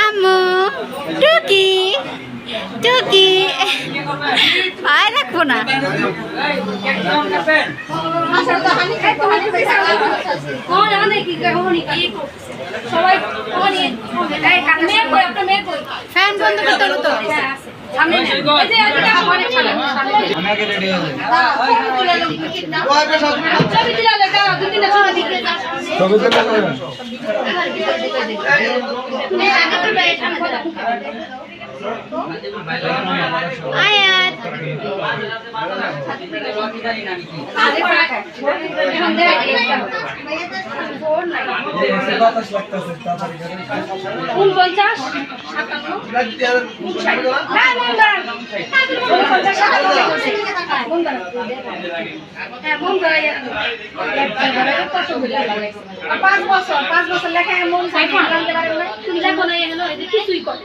আমু টুকি। টুকি। পায়ে রাখব না। ফ্যান বন্ধ করতে হলো তো। ছবি আয়াত উনপঞ্চাশ পাঁচ বছর পাঁচ বছর লেখা মন তুমি দেখো না এগুলো কিছুই করে।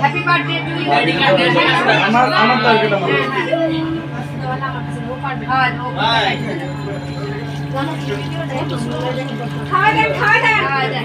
হ্যাপি বার্থডে টু ইউ আমার আমার টার্গেট আমার খাওয়া দেন খাওয়া দেন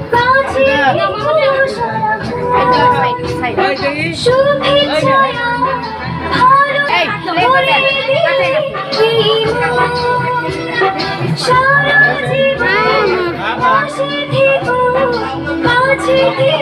সারা জীবন কাছে থেকো কাছে থেকো